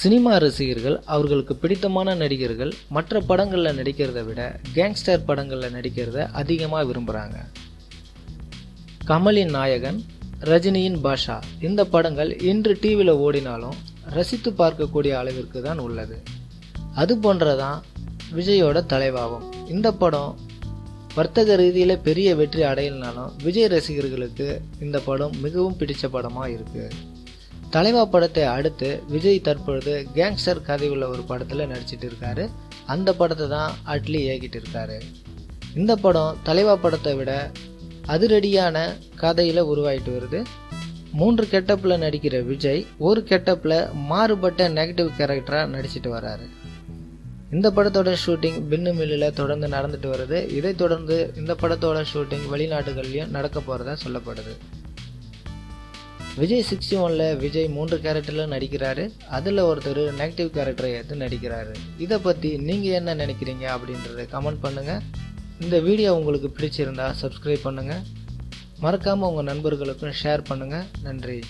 Cinema ரசிகர்கள் அவர்களுக்கு பிடித்தமான நடிகர்கள் மற்ற படங்களில் நடிக்கிறத விட கேங்ஸ்டர் படங்களில் நடிக்கிறத அதிகமாக விரும்புகிறாங்க கமலின் நாயகன் ரஜினியின் பாஷா இந்த படங்கள் இன்று டிவியில் ஓடினாலும் ரசித்து பார்க்கக்கூடிய அளவிற்கு தான் உள்ளது. அது போன்றதான் விஜயோட தலைவாகும். இந்த படம் வர்த்தக ரீதியில் பெரிய வெற்றி அடையலனாலும் விஜய் ரசிகர்களுக்கு இந்த படம் மிகவும் பிடித்த படமாக இருக்குது தலைவா படத்தை அடுத்து விஜய் தற்பொழுது கேங்ஸ்டர் கதை உள்ள ஒரு படத்தில் நடிச்சிட்டு இருக்காரு. அந்த படத்தை தான் அட்லி இயக்கிட்டு இருக்காரு. இந்த படம் தலைவா படத்தை விட அதிரடியான கதையில் உருவாயிட்டு வருது. மூன்று கெட்டப்பில் நடிக்கிற விஜய் ஒரு கெட்டப்பில் மாறுபட்ட நெகட்டிவ் கேரக்டராக நடிச்சிட்டு வராரு. இந்த படத்தோட ஷூட்டிங் பின்னு மில்லில் தொடர்ந்து நடந்துட்டு வருது. இதைத் தொடர்ந்து இந்த படத்தோட ஷூட்டிங் வெளிநாடுகள்லையும் நடக்க போகிறதா சொல்லப்படுது. விஜய் சிக்ஸ்டி ஒனில் விஜய் மூன்று கேரக்டரில் நடிக்கிறாரு. அதில் ஒருத்தர் நெகட்டிவ் கேரக்டரை எடுத்து நடிக்கிறாரு. இதை பற்றி நீங்கள் என்ன நினைக்கிறீங்க அப்படின்றத கமெண்ட் பண்ணுங்கள் இந்த வீடியோ உங்களுக்கு பிடிச்சிருந்தா சப்ஸ்கிரைப் பண்ணுங்கள் மறக்காமல் உங்கள் நண்பர்களுக்கும் ஷேர் பண்ணுங்கள் நன்றி.